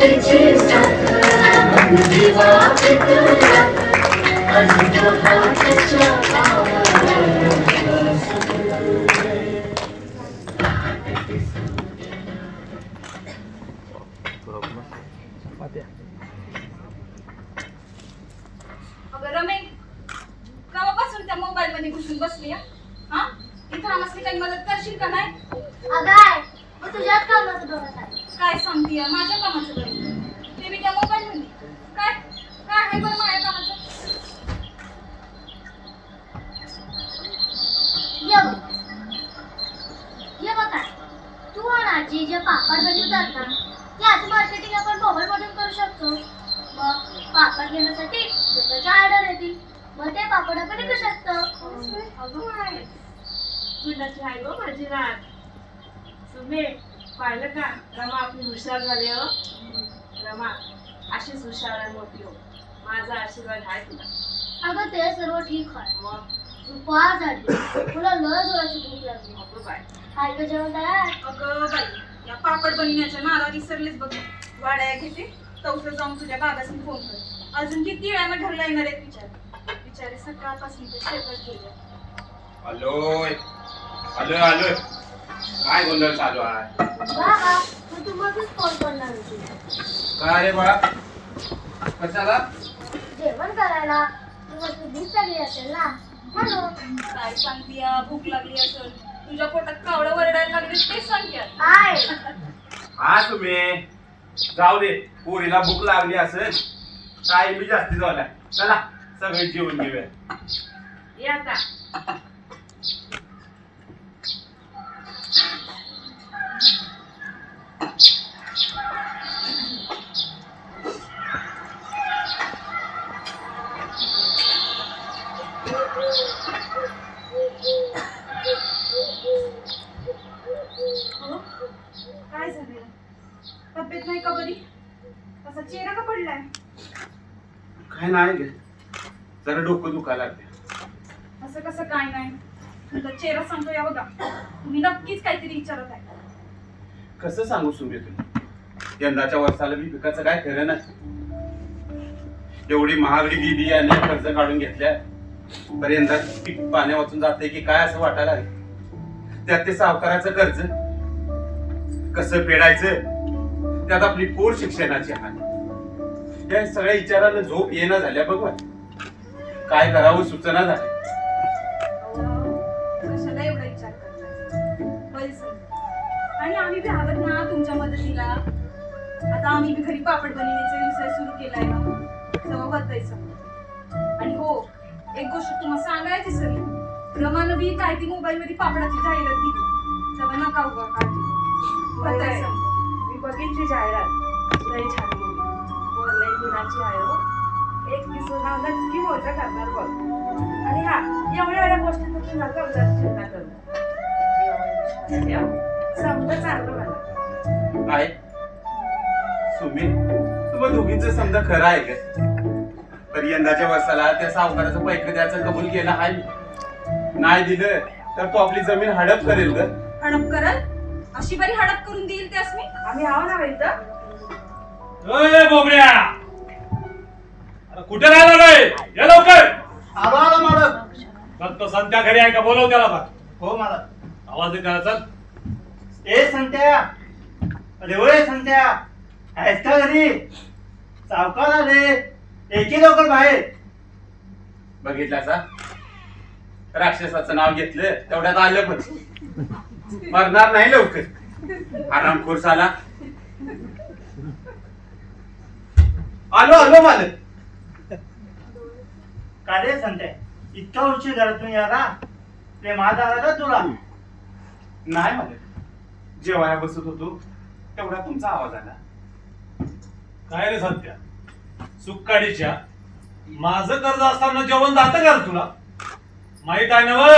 सोबतीची साथ तू आजी जे पापड बनवतात ना त्याचं मार्केटिंग आपण मोबाईल मधून करू शकतो. मग पापड घेण्यासाठी दुकानाच्या ऑर्डर येतील मग ते पापड आपण विकू शकतो. अगं काय कुणाची आहे गो माझी रात. सुमे पाहिलं का? रमा आपली हुशार झाली हो. रमा अशीच हुशार आणि मोठी हो. माझा आशीर्वाद आहे तुला. अगं ते सर्व ठीक आहे. मग? तू फार झाली. तुला लय जोराची भूक लागली. अगं बाय काय जेवण तयार? अगं बाई या पापड बनवण्याच्या नारा विसरलीच बघ. वाड्या घेते चौथं जाऊन तुझ्या बाबासनी फोन कर. अजून किती वेळानं घरला येणार आहेत विचार? बिचारे सकाळपासून ते शेतात गेले. आलोय आलोय आलोय काय गोंधळ चालू आहे? बाबा मी तुम्हालाच फोन करणार होती. काय रे बाळा? कशाला? जेवण करायला. तुम्हाला भूक लागली असेल ना. म्हणून काय सांगते भूक लागली असेल. तुझ्या पोटात कावळं वरडायला लागली ते सांग यार. हा तुम्ही. जाऊ दे पोरीला भूक लागली असेल टाईम बी जास्ती झाला. चला सगळे जेवण घेऊया. या आता हो? काय झालं तब्येत नाही का बरी असा चेहरा का पडलाय नाही गे. जरा डोकं दुखायला लागले असं कसं काय नाही? तुमचा चेहरा सांगतो या बघा. तुम्ही नक्कीच काहीतरी विचारत आहे. कसं सांगू सुमे तुला यंदाच्या वर्षाला बी पिकाचं काय खरं नाही. एवढी महागडी गेली याने कर्ज काढून घेतल्या. तर यंदा पीक पाण्या वाचून जाते की काय असं वाटायला लागलं त्यात ते सावकाराचं कर्ज कसं फेडायचं त्यात आपली पोर शिक्षणाची हाल या सगळ्या विचाराला झोप येणं झाल्या बघ बा. काय करावं सूचना झाल्या. कशाला एवढा विचार करताय? बरी समजा आणि आम्ही बी हवं ना तुमच्या मदतीला. आता आम्ही बी घरी पापड बनवण्याचा व्यवसाय सुरू केलाय. तेव्हा समजा आणि हो एक गोष्ट तुम्हाला सांगायची सरी. रमानं बी काय ती मोबाईल मध्ये पापडाची जाहिरात दिली. तेव्हा नका उगा काळजी. समजा. मी बघितली जाहिरात. लई छान गुणाची आहे हो एक दिसून नाव नक्की मोठं करणार बघ. आणि हा एवढ्या एवढ्या गोष्टी तर तू नका चिंता करू. समजा चांगलं मला. काय? सुमी तुम्हाला दोघींचं समजा खरं आहे का? तर यंदाच्या वर्षाला त्या सावकाराचं पैक द्यायचं कबूल केलं आहे. नाही दिलं तर तो आपली जमीन हडप करेल ग. हडप करल? अशी बरी हडप करून देईल त्यास मी आम्ही आहो ना इथं. बोबड्या कुठे राहिला रे ये लवकर. आलो आलो मालक बघ तो संत्या घरी आहे का? बोलव त्याला बघ हो मालक आवाज त्याला चल ए संत्या. अरे ओय संत्या. आहेस का घरी? सावकार आले. एके लवकर बाहेर. बघितल्याचा राक्षसाचं नाव घेतलं तेवढ्यात आलं पण. मरणार नाही लवकर. आरामखोर साला. आलो आलो मालक. का रे संत्या इतका उशीर घरातून याला प्रेमात आला का तुला? नाही मला जेवाया बसत होतो तेवढा तुमचा आवाज आला. काय रे संत्या? सुक्काडीच्या माझं कर्ज असताना जेवण जातं का रे तुला? माहीत आहे ना व?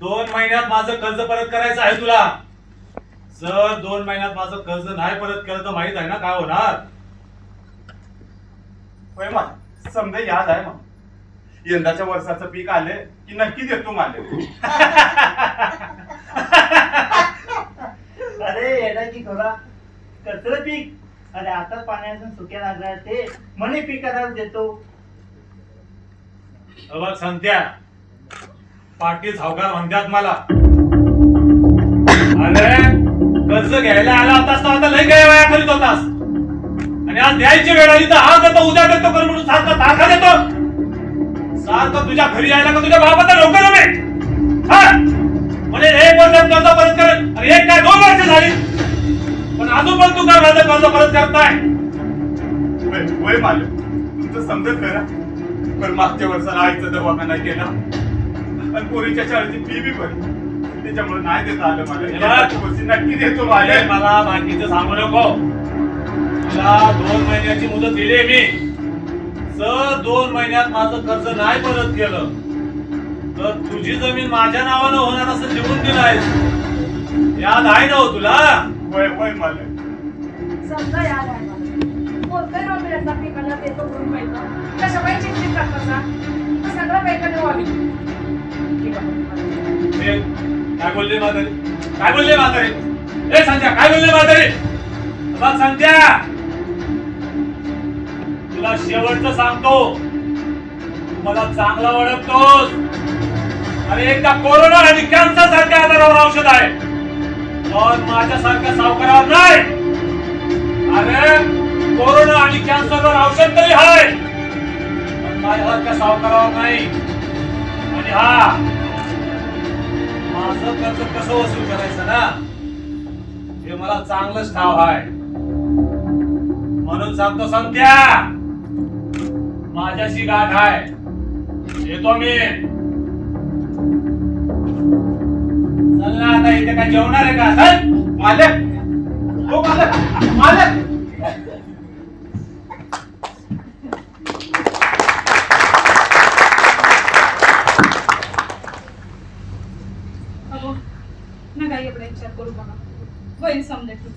दोन महिन्यात माझं कर्ज परत करायचं आहे तुला. जर दोन महिन्यात माझं कर्ज नाही परत केलं तर माहीत आहे ना काय होणार? होय मला समजा याद आहे मग यंदाच्या वर्षाचं पीक आलं की नक्की देतो मालक. अरे येडा की थोडा कसलं पीक? अरे आता पाण्यातून सुक्या लागल्या ते. म्हणे पीक करायला देतो? बघ संत्या पाटील सावकार म्हणतात मला. अरे कर्ज घ्यायला आला होतास तर आता लय काय वया करीत होतास. आणि आज द्यायची वेळ आली तर आज देतो उद्या देतो कर म्हणून सारखं तारखा देतो. सारखं तुझ्या घरी यायला का तुझ्या बापाचा लवकर हा? म्हणजे एक वर्ष कर्ज परत कर अरे एक काय दोन वर्ष झाली? पण अजून पण तू काय माझं कर्ज परत करताय वय मालक तुमचं समजत करा पण मागच्या वर्षाला आईचा दवाखाना केला आणि पोरीच्या शाळेची फी बी भरली. त्याच्यामुळे नाही देता आलं मला. वर्षी नक्की देतो मला बाकीचं सांगू नको. तुला दोन महिन्याची मुदत दिली मी. जर दोन महिन्यात माझं कर्ज नाही परत केलं तर तुझी जमीन माझ्या नावानं होणार असं लिहून दिलं आहे याद आहे ना हो तुला? वय वय मालक. समजा याद आहे मला. पिकाला देतो म्हणून पैसा. सगळं ठीक आहे. हे, काय बोलले म्हातारी? काय बोलले म्हातारी? ए संध्या काय बोलले म्हातारी? बघ संध्या! तुला शेवटचं सांगतो. तुम्हाला मला चांगला ओळखतोस. अरे एकदा कोरोना आणि कॅन्सर सारख्या आजारावर औषध आहे. पण माझ्यासारख्या सावकारावर नाही. अरे कोरोना आणि कॅन्सरवर औषध तरी आहे पण माझ्यासारख्या सावकारावर नाही. आणि हा माझं कर्ज कसं वसूल करायचं ना? हे मला चांगलंच ठाव आहे म्हणून सांगतो संत्या माझ्याशी गाठ आहे. येतो मी. चल ना आता इथे काय जेवणार आहे का? चल. मालक. हो मालक. मालक. अगो नका एवढा विचार करू बघा होईल समजा की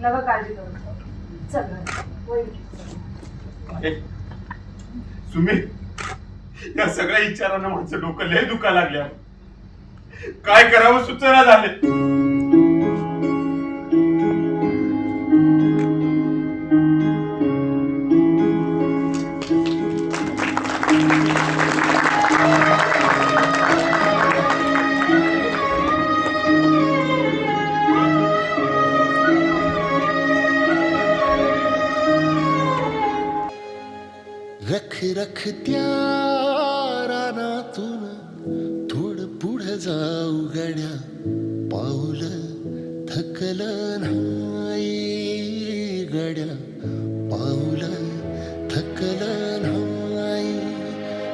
नका काळजी करू. चल होईल सुमी या सगळ्या विचारांना माझं डोकं लय दुखा लागल्या. काय करावं सुचना झाले. जाऊ गड्या पाऊल थकल नाही गड्या पाऊल थकल नाही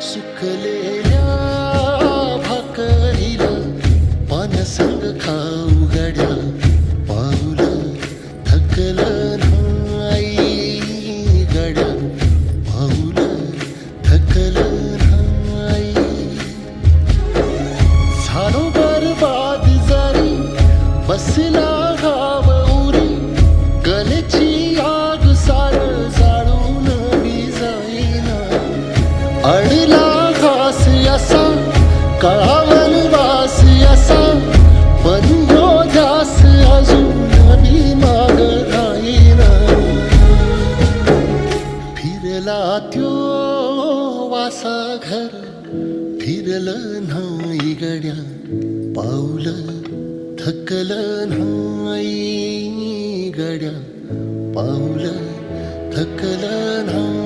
सुकलेल्या थकल नाही गड्या पावला थकला नाही.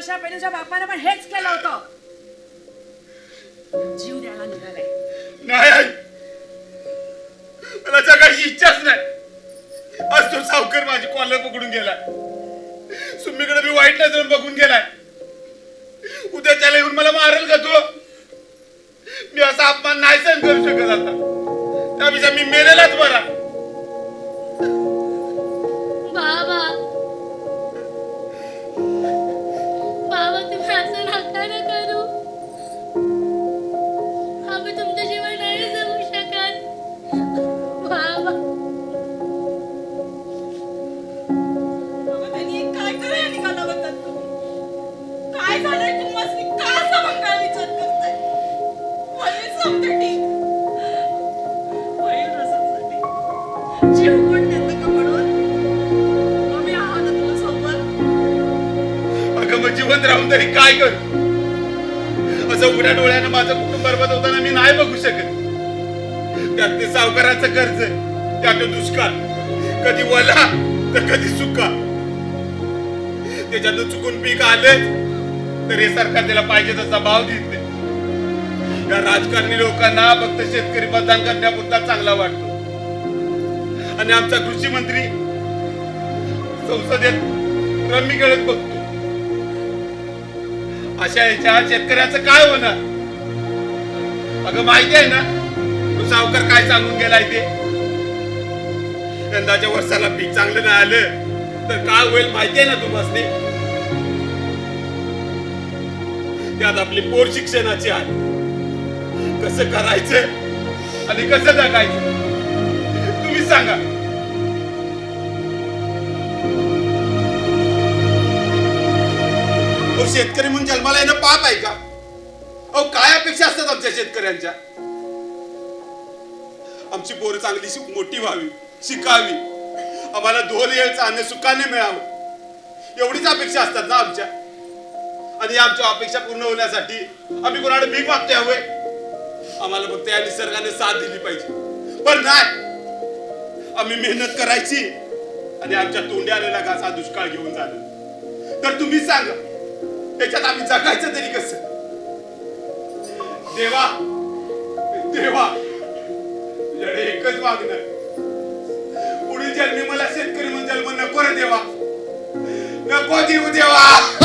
वर्षा पहिले बापाने पण हेच केलं होतं. जीव द्यायला निघालाय. नाही आई. मला जगायची इच्छाच नाही. आज तो सावकर माझी कॉलर पकडून गेला सुम्मीकडे मी वाईट नजर बघून गेलाय. उद्या त्याला येऊन मला मारेल का तो? मी असा अपमान नाही सहन करू शकत आता. त्यापेक्षा मी मेलेलाच बरा. जीवन जिवंत राहून तरी काय करू? असं उघड्या डोळ्यानं माझं कुटुंब बरबाद होताना मी नाही बघू शकत. त्यात ते सावकाराचं कर्ज त्यात दुष्काळ कधी वला तर कधी सुका. त्याच्यातून चुकून पीक आलं तर हे सरकार त्याला पाहिजे तसा भाव देत या राजकारणी लोकांना फक्त शेतकरी मतदान करण्यापुरता चांगला वाटतो. आणि आमचा कृषी मंत्री संसदेत रम्मी खेळत बघतो. अशा याच्या शेतकऱ्याचं काय होणार? अगं माहिती आहे ना? तू सावकार काय सांगून गेलाय ते? यंदाच्या वर्षाला पीक चांगलं नाही आलं तर काय होईल माहिती आहे ना तुम्हाला त्यात आपली पोर शिक्षणाची आहे. कसं करायचं? आणि कसं जगायचं? तुम्ही सांगा. अहो शेतकरी म्हणून जन्माला येणं पाप आहे का? अहो काय अपेक्षा असतात आमच्या शेतकऱ्यांच्या? आमची पोरं चांगली शिक- मोठी व्हावी शिकावी. आम्हाला दोन येळ चांगले सुखाने मिळावं. एवढीच अपेक्षा असतात ना आमच्या? आणि आमच्या अपेक्षा पूर्ण होण्यासाठी आम्ही कोणाकडे भीक मागतोय हवंय आम्हाला फक्त या निसर्गाने साथ दिली पाहिजे. पण नाही! आम्ही मेहनत करायची आणि आमच्या तोंडी आलेला घास हा दुष्काळ घेऊन जाणार. तर तुम्ही सांगा त्याच्यात आम्ही जगायचं तरी कसं? देवा देवा तुझ्याकडे एकच मागणं पुढील जन्मी मला शेतकरी म्हणून जन्म नको रे देवा. नको देऊ देवा.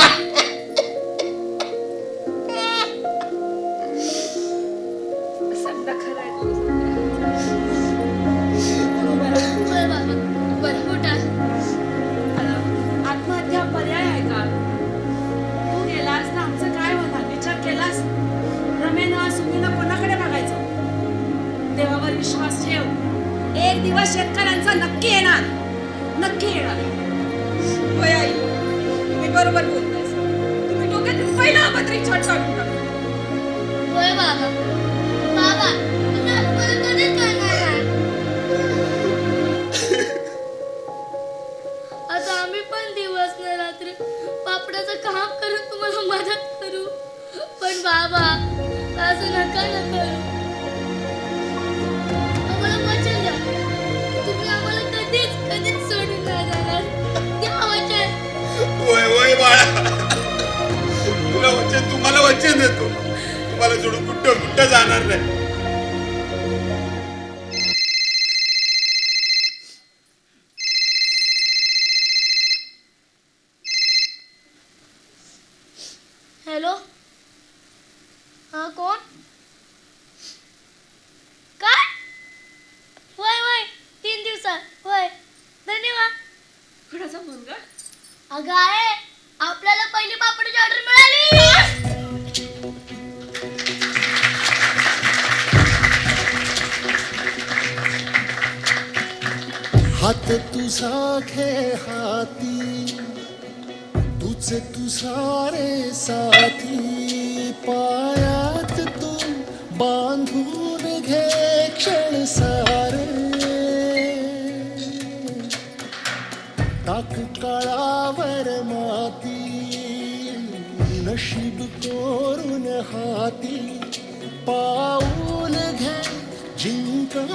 पैसा नक्की येणार. नक्की येणार. होय आई तुम्ही बरोबर बोलताय. तुम्ही डोक्यात पहिला पत्री छाट काढून टाका. होय बाबा. कुठं हात तुझा घे हाती तुझ तुझारे साथी पायात तू बांधून घे क्षण सारे. टाक काळावर माती नशीब कोरून हाती पाऊल घे जिंका